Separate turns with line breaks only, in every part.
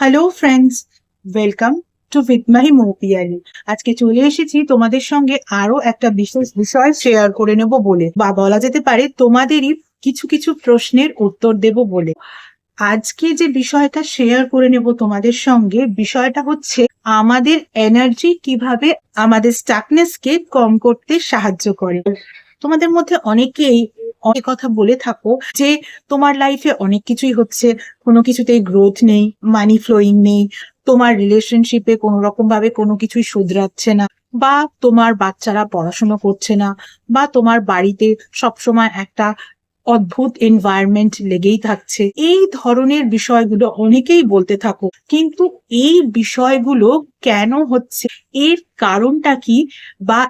Hello friends welcome to my মোপিয়ালি আজকে চলে এসেছি তোমাদের সঙ্গে আরও একটা বিশেষ বিষয় শেয়ার করে নেব বলে বা বলা যেতে পারে তোমাদেরই কিছু কিছু প্রশ্নের উত্তর দেব বলে। আজকে যে বিষয়টা শেয়ার করে নেব তোমাদের সঙ্গে, বিষয়টা হচ্ছে আমাদের এনার্জি কীভাবে আমাদের স্টাকনেসকে কম করতে সাহায্য করে। তোমাদের মধ্যে অনেকেই অনেক কথা বলে থাকো যে তোমার লাইফে অনেক কিছুই হচ্ছে, কোনো কিছুতেই গ্রোথ নেই মানি ফ্লোয়িং নেই, তোমার রিলেশনশিপে কোনো রকম ভাবে কোনো কিছুই শুধরাচ্ছে না, বা তোমার বাচ্চারা পড়াশোনা করছে না, বা তোমার বাড়িতে সবসময় একটা অদ্ভুত এনভায়রনমেন্ট লেগেই থাকছে। এই ধরনের বিষয়গুলো অনেকেই বলতে থাকো, কিন্তু এই বিষয়গুলো কেন হচ্ছে? এর কারণটা কি? বা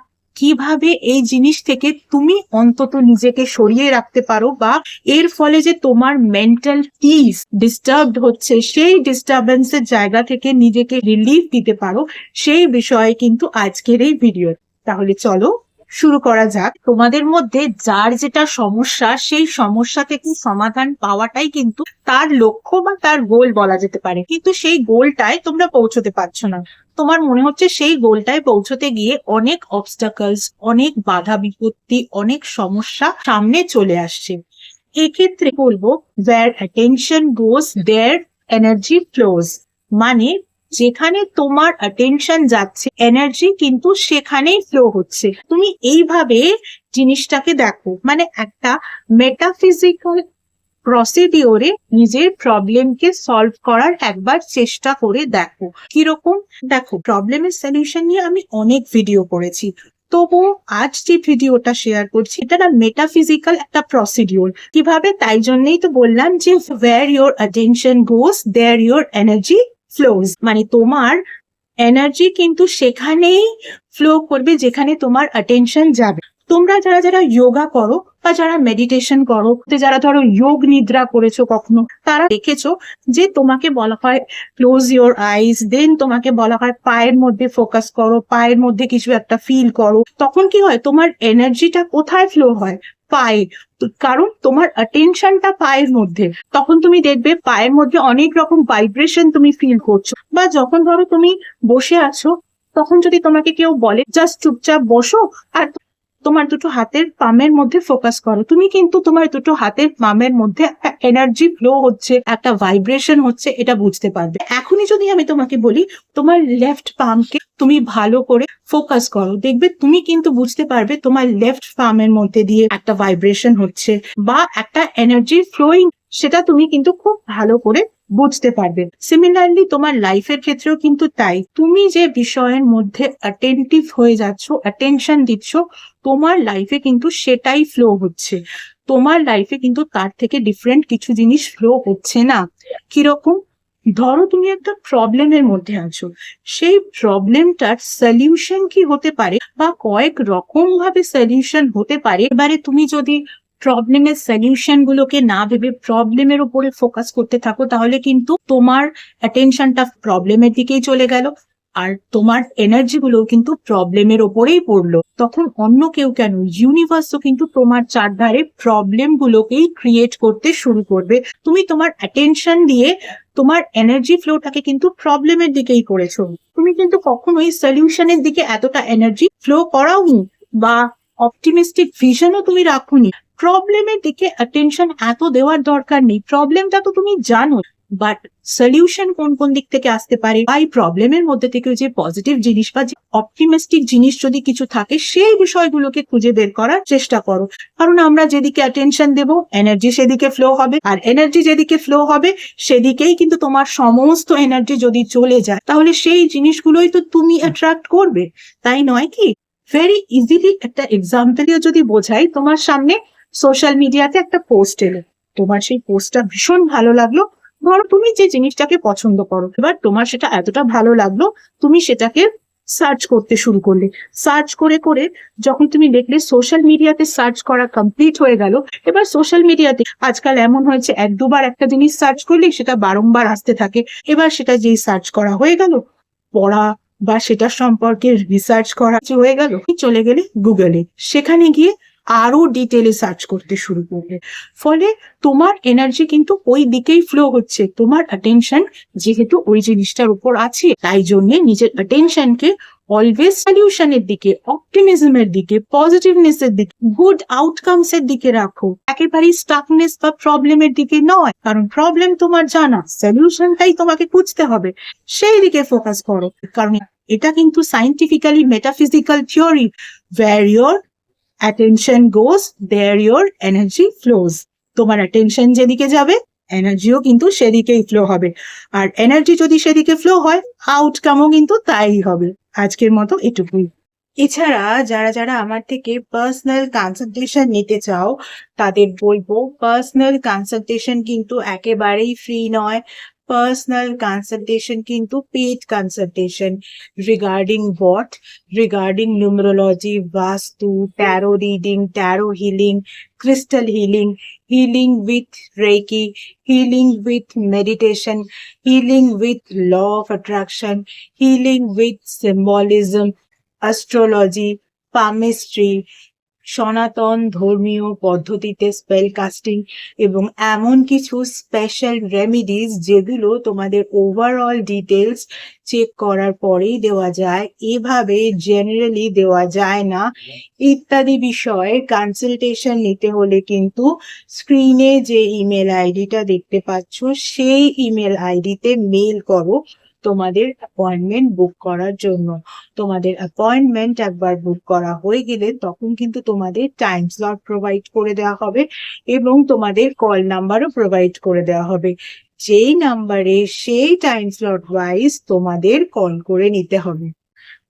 কীভাবে এই জিনিস থেকে তুমি অন্তত নিজেকে সরিয়ে রাখতে পারো বা এর ফলে যে তোমার মেন্টাল পিস ডিস্টার্বড হচ্ছে, সেই ডিস্টারবেন্সের জায়গা থেকে নিজেকে রিলিফ দিতে পারো, সেই বিষয়ে কিন্তু আজকের এই ভিডিও তাহলে চলো শুরু করা যাক। তোমাদের মধ্যে যার যেটা সমস্যা, সেই সমস্যা থেকে সমাধান পাওয়াটাই কিন্তু তার লক্ষ্য বা তার গোল বলা যেতে পারে। কিন্তু সেই গোলটায় তোমরা পৌঁছতে পারছ না। তোমার মনে হচ্ছে সেই গোলটায় পৌঁছতে গিয়ে অনেক অবস্টাকলস অনেক বাধা বিপত্তি, অনেক সমস্যা সামনে চলে আসছে। এক্ষেত্রে বলব, where attention goes there energy flows মানে যেখানে তোমার অ্যাটেনশন যাচ্ছে এনার্জি কিন্তু সেখানেই ফ্লো হচ্ছে। তুমি এইভাবে জিনিসটাকে দেখো মানে একটা মেটাফিজিক্যাল প্রসিডিওরে নিজের প্রবলেমকে সলভ করার একবার চেষ্টা করে দেখো। কীরকম? দেখো প্রবলেমের সলিউশন নিয়ে আমি অনেক ভিডিও করেছি। তবু আজ যে ভিডিওটা শেয়ার করছি, এটা না মেটাফিজিক্যাল একটা প্রসিডিওর কীভাবে? তাই জন্যই তো বললাম যে where your attention goes there your energy flows মানে তোমার এনার্জি কিন্তু সেখানেই ফ্লো করবে যেখানে তোমার অ্যাটেনশন যাবে। তোমরা যারা যারা যোগা করো বা যারা মেডিটেশন করো যারা ধরো যোগ নিদ্রা করেছ কখনো, তারা দেখেছ যে তোমাকে বলা হয় ক্লোজ ইওর আইস দেন তোমাকে বলা হয় পায়ের মধ্যে ফোকাস করো, পায়ের মধ্যে কিছু একটা ফিল করো। তখন কি হয়? তোমার এনার্জিটা কোথায় ফ্লো হয়? পায়ে। কারণ তোমার অ্যাটেনশনটা পায়ের মধ্যে। তখন তুমি দেখবে পায়ের মধ্যে অনেক রকম ভাইব্রেশন তুমি ফিল করছ। বা যখন ধরো তুমি বসে আছো, তখন যদি তোমাকে কেউ বলে, জাস্ট চুপচাপ বসো। আর তোমার দুটো হাতের পামের মধ্যে ফোকাস করো। তুমি কিন্তু তোমার দুটো হাতের পামের মধ্যে একটা এনার্জি ফ্লো হচ্ছে, একটা ভাইব্রেশন হচ্ছে, এটা বুঝতে পারবে। এখনই যদি আমি তোমাকে বলি, তোমার লেফট পামকে তুমি ভালো করে ফোকাস করো। দেখবে তুমি কিন্তু বুঝতে পারবে তোমার লেফট পামের মধ্যে দিয়ে একটা ভাইব্রেশন হচ্ছে বা একটা এনার্জি ফ্লোয়িং সেটা তুমি কিন্তু খুব ভালো করে বুঝতে পারবে। সিমিলারলি তোমার লাইফের ক্ষেত্রেও কিন্তু তাই। তুমি যে বিষয়ের মধ্যে অ্যাটেন্টিভ হয়ে যাচ্ছ অ্যাটেনশন দিচ্ছ, তোমার লাইফে কিন্তু সেটাই ফ্লো হচ্ছে। তোমার লাইফে কিন্তু তার থেকে ডিফারেন্ট কিছু জিনিস ফ্লো হচ্ছে না। কীরকম? ধরো তুমি একটা প্রবলেমের মধ্যে আছো। সেই প্রবলেমটার সলিউশন কি হতে পারে? বা কয়েক রকম ভাবে সলিউশন হতে পারে। এবারে তুমি যদি প্রবলেমের সলিউশন গুলোকে না ভেবে প্রবলেমের উপরে ফোকাস করতে থাকো, তাহলে কিন্তু তোমার অ্যাটেনশনটা প্রবলেমের দিকেই চলে গেল, আর তোমার এনার্জি গুলো কিন্তু প্রবলেমের ওপরেই পড়ল। তখন অন্য কেউ কেন ইউনিভার্স ইউনিভার্সও কিন্তু তোমার চারধারে প্রবলেম গুলোকেই ক্রিয়েট করতে শুরু করবে। তুমি তোমার অ্যাটেনশন দিয়ে তোমার এনার্জি ফ্লোটাকে কিন্তু প্রবলেমের দিকেই করেছ। তুমি কিন্তু কখনোই সলিউশনের দিকে এতটা এনার্জি ফ্লো করাওনি, বা অপটিমিস্টিক ভিশনও তুমি রাখোনি। প্রবলেমের দিকে অ্যাটেনশন এত দেওয়ার দরকার নেই। প্রবলেমটা তো তুমি জানো বাট সলিউশন কোন কোন দিক থেকে আসতে পারে? বা এই প্রবলেমের মধ্যে থেকে যে পজিটিভ জিনিস বা যে অপটিমিস্টিক জিনিস যদি কিছু থাকে, সেই বিষয়গুলোকে খুঁজে বের করার চেষ্টা করো। কারণ আমরা যেদিকে অ্যাটেনশন দেব এনার্জি সেদিকে ফ্লো হবে, আর এনার্জি যেদিকে ফ্লো হবে, সেদিকেই কিন্তু তোমার সমস্ত এনার্জি যদি চলে যায়, তাহলে সেই জিনিসগুলোই তো তুমি অ্যাট্রাক্ট করবে। তাই নয় কি? ভেরি ইজিলি একটা এক্সাম্পল যদি বোঝাই, তোমার সামনে সোশ্যাল মিডিয়াতে একটা পোস্ট এলো। তোমার সেই পোস্টটা ভীষণ ভালো লাগল। ধরো তুমি যে জিনিসটাকে পছন্দ করো, এবার তোমার সেটা এতটা ভালো লাগল, তুমি সেটাকে সার্চ করতে শুরু করলে। সার্চ করে করে যখন তুমি দেখলে সোশ্যাল মিডিয়াতে সার্চ করা কমপ্লিট হয়ে গেল, এবার সোশ্যাল মিডিয়াতে আজকাল এমন হয়েছে, এক দুবার একটা জিনিস সার্চ করলে সেটা বারংবার আসতে থাকে। এবার সেটা যেই সার্চ করা হয়ে গেল, পড়া বা সেটা সম্পর্কে রিসার্চ করা হয়ে গেল চলে গেলে গুগলে সেখানে গিয়ে আরও ডিটেলে সার্চ করতে শুরু করবে ফলে তোমার এনার্জি কিন্তু ওই দিকেই ফ্লো হচ্ছে। তোমার অ্যাটেনশন যেহেতু ওই জিনিসটার উপর আছে, তাই জন্য নিজের অ্যাটেনশনকে অলওয়েজ সলিউশনের দিকে অপটিমিজমের দিকে পজিটিভনেস এর দিকে গুড আউটকামস এর দিকে রাখো। একেবারেই স্টাকনেস বা প্রবলেমের দিকে নয়, কারণ প্রবলেম তোমার জানা সলিউশনটাই তোমাকে খুঁজতে হবে। সেই দিকে ফোকাস করো, কারণ এটা কিন্তু scientifically metaphysical theory where your attention goes there your energy flows তোমার অ্যাটেনশন যেদিকে যাবে এনার্জিও কিন্তু সেদিকেই ফ্লো হবে। আর এনার্জি যদি সেদিকে ফ্লো হয় আউটকামও কিন্তু তাই হবে। আজকের মতো এটুকুই। এছাড়া যারা যারা আমার থেকে পার্সোনাল কনসালটেশন নিতে চাও, তাদের বলব পার্সোনাল কনসালটেশন কিন্তু একেবারেই ফ্রি নয়। personal consultation into paid consultation regarding what? Regarding numerology, Vastu, tarot reading, tarot healing, crystal healing, healing with Reiki, healing with meditation, healing with law of attraction, healing with symbolism, astrology, palmistry, সনাতন ধর্মীয় পদ্ধতিতে spell casting এবং এমন কিছু special remedies যেগুলো তোমাদের overall details check করার পরেই দেওয়া যায়, এভাবে জেনারেলি দেওয়া যায় না। ইত্যাদি বিষয়ে কনসালটেশন নিতে হলে কিন্তু স্ক্রিনে যে ইমেল আইডিটা দেখতে পাচ্ছ, সেই ইমেল আইডিতে মেল করো। তোমাদের অ্যাপয়েন্টমেন্ট বুক করার জন্য। তোমাদের অ্যাপয়েন্টমেন্ট একবার বুক করা হয়ে গেলে তখন কিন্তু তোমাদের টাইম স্লট প্রোভাইড করে দেওয়া হবে এবং তোমাদের কল নাম্বারও প্রোভাইড করে দেওয়া হবে। যেই নাম্বারে সেই টাইম স্লট ওয়াইজ তোমাদের কল করে নিতে হবে।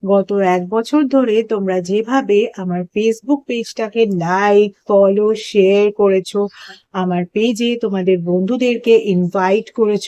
গত এক বছর ধরে তোমরা যেভাবে আমার ফেসবুক পেজটাকে লাইক ফলো শেয়ার করেছ, আমার পেজে তোমাদের বন্ধুদেরকে ইনভাইট করেছ